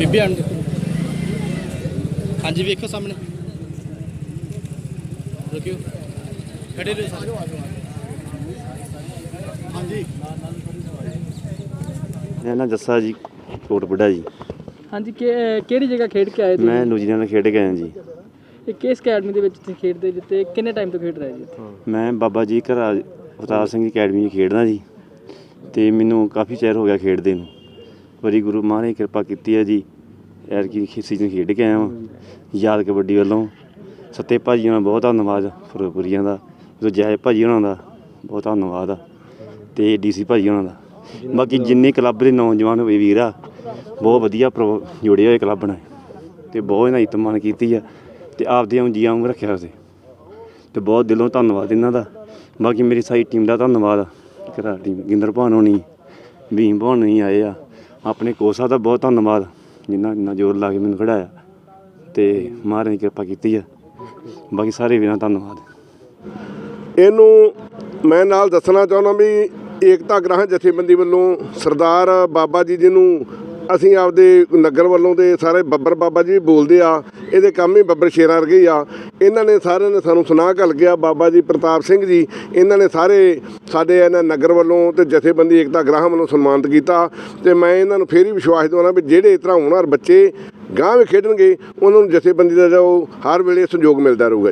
ਬੀਬੀ ਆਣ ਹਾਂਜੀ ਵੇਖੋ ਸਾਹਮਣੇ। ਰੁਕਿਓ ਖੜੇ ਰਹੋ ਸਾਰੇ। ਹਾਂਜੀ। ਮੇਰਾ ਨਾਂ ਜੱਸਾ ਜੀ ਕੋਟਪੁੜਾ ਜੀ। ਹਾਂਜੀ ਕਿ- ਕਿਹੜੀ ਜਗ੍ਹਾ ਖੇਡ ਕੇ ਆਏ ਮੈਂ ਤੁਸੀਂ ਨਿਊਜ਼ੀਲੈਂਡ ਖੇਡ ਕੇ ਆਇਆ ਜੀ। ਇਹ ਕਿਸ ਅਕੈਡਮੀ ਦੇ ਵਿੱਚ ਤੁਸੀਂ ਖੇਡਦੇ ਜਿੱਤੇ ਕਿੰਨੇ ਟਾਈਮ ਤੋਂ ਖੇਡ ਰਹੇ ਜੀ? ਇੱਥੇ? ਮੈਂ ਬਾਬਾ ਜੀ ਘਰਾ ਅਵਤਾਰ ਸਿੰਘ ਦੀ ਅਕੈਡਮੀ 'ਚ ਖੇਡਦਾ ਜੀ। ਤੇ ਮੈਨੂੰ ਕਾਫੀ ਚਿਰ ਹੋ ਗਿਆ ਖੇਡਦੇ ਨੂੰ। ਵਾਰੀ ਗੁਰੂ ਮਹਾਰਾਜ ਨੇ ਕਿਰਪਾ ਕੀਤੀ ਹੈ ਜੀ ਐਰਕੀ ਸੀਜ਼ਨ ਖੇਡ ਕੇ ਆਇਆ ਵਾਂ। ਯਾਦ ਕਬੱਡੀ ਵੱਲੋਂ। ਸੱਤੇ ਭਾਜੀ ਹੋਣਾ ਬਹੁਤ ਧੰਨਵਾਦ ਫਿਰੋਜ਼ਪੁਰੀਆਂ ਦਾ। ਜੋ ਜੈ ਭਾਜੀ ਉਹਨਾਂ ਦਾ ਬਹੁਤ ਧੰਨਵਾਦ ਆ, ਤੇ ਡੀਸੀ ਭਾਜੀ ਉਹਨਾਂ ਦਾ। ਬਾਕੀ ਜਿੰਨੇ ਕਲੱਬ ਦੇ ਨੌਜਵਾਨ ਹੋਏ ਵੀਰ ਆ, ਬਹੁਤ ਵਧੀਆ ਪ੍ਰੋ- ਜੁੜੇ ਹੋਏ ਕਲੱਬ ਨਾਲ ਤੇ ਬਹੁਤ ਇਹਨਾਂ ਦੀ ਕੀਤੀ ਆ, ਤੇ ਆਪਦੇ ਜੀ ਵਾਂਗ ਰੱਖਿਆ ਸੀ ਤੇ ਬਹੁਤ ਦਿਲੋਂ ਧੰਨਵਾਦ ਇਹਨਾਂ ਦਾ। ਬਾਕੀ ਮੇਰੀ ਸਾਰੀ ਟੀਮ ਦਾ ਧੰਨਵਾਦ ਘਰਾ ਟੀਮ ਗਿੰਦਰ ਭਾਨ ਹੋਣੀ, ਭੀਮ ਭਾਨ ਨਹੀਂ ਆਏ ਆ। ਆਪਣੇ ਕੋਸ਼ਾ ਦਾ ਬਹੁਤ ਧੰਨਵਾਦ, ਜਿੰਨਾ ਇੰਨਾ ਜ਼ੋਰ ਲਾ ਕੇ ਮੈਨੂੰ ਖੜਾਇਆ ਤੇ ਮਹਾਰਾਜ ਨੇ ਕਿਰਪਾ ਕੀਤੀ ਆ। ਬਾਕੀ ਸਾਰੇ ਵੀਰਾਂ ਦਾ ਧੰਨਵਾਦ। ਇਹਨੂੰ ਮੈਂ ਨਾਲ ਦੱਸਣਾ ਚਾਹੁੰਦਾ ਵੀ ਏਕਤਾ ਗ੍ਰਹਿ ਜਥੇਬੰਦੀ ਵੱਲੋਂ ਸਰਦਾਰ ਬਾਬਾ ਜੀ ਜਿਹਨੂੰ ਅਸੀਂ ਆਪਦੇ ਨਗਰ ਵੱਲੋਂ ਦੇ ਸਾਰੇ ਬੱਬਰ ਬਾਬਾ ਜੀ ਬੋਲਦੇ ਆ, ਇਹਦੇ ਕੰਮ ਹੀ ਬੱਬਰ ਸ਼ੇਰਾਂ ਵਰਗੇ ਆ। ਇਹਨਾਂ ਨੇ ਸਾਰਿਆਂ ਨੇ ਸਾਨੂੰ ਸੁਨਾਹ ਘੱਲ ਗਿਆ, ਬਾਬਾ ਜੀ ਪ੍ਰਤਾਪ ਸਿੰਘ ਜੀ, ਇਹਨਾਂ ਨੇ ਸਾਰੇ ਸਾਡੇ ਇਹਨਾਂ ਨਗਰ ਵੱਲੋਂ ਤੇ ਜਥੇਬੰਦੀ ਏਕਤਾ ਗ੍ਰਹਿ ਵੱਲੋਂ ਸਨਮਾਨਿਤ ਕੀਤਾ ਤੇ ਮੈਂ ਇਹਨਾਂ ਨੂੰ ਫੇਰ ਹੀ ਵਿਸ਼ਵਾਸ ਦਿਵਾਉਣਾ ਵੀ ਜਿਹੜੇ ਇਸ ਤਰ੍ਹਾਂ ਹੋਣਹਾਰ ਬੱਚੇ ਗਾਂਹ ਵੀ ਖੇਡਣਗੇ, ਉਹਨਾਂ ਨੂੰ ਜਥੇਬੰਦੀ ਦਾ ਜੋ ਹਰ ਵੇਲੇ ਸਹਿਯੋਗ ਮਿਲਦਾ ਰਹੂਗਾ।